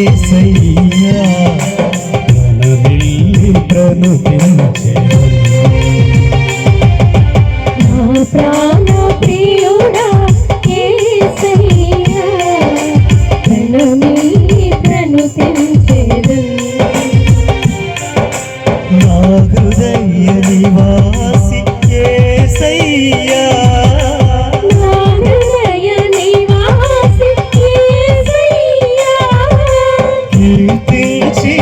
ఏసయ్యా ఘనమిల్లి ప్రణుతించు జీవించి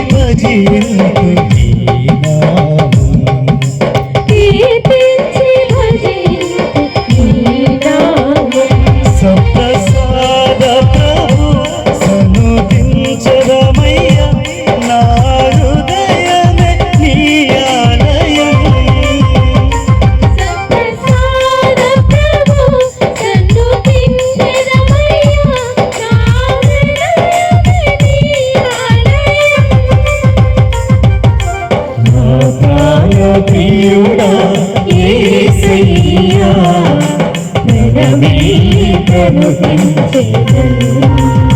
చేతను సంచేతను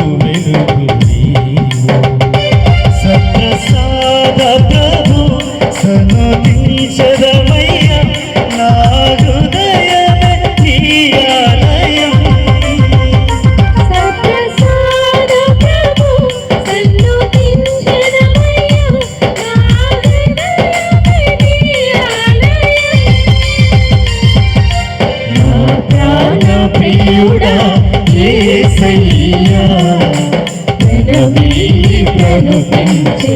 వెనుమీ ప్రను పెంచే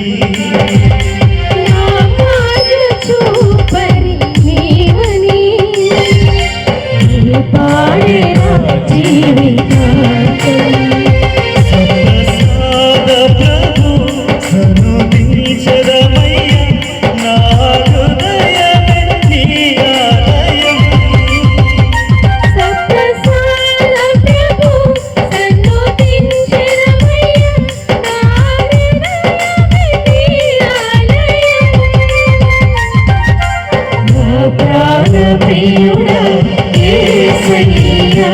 പാടേ ജീവിക്കാം చెయ్యో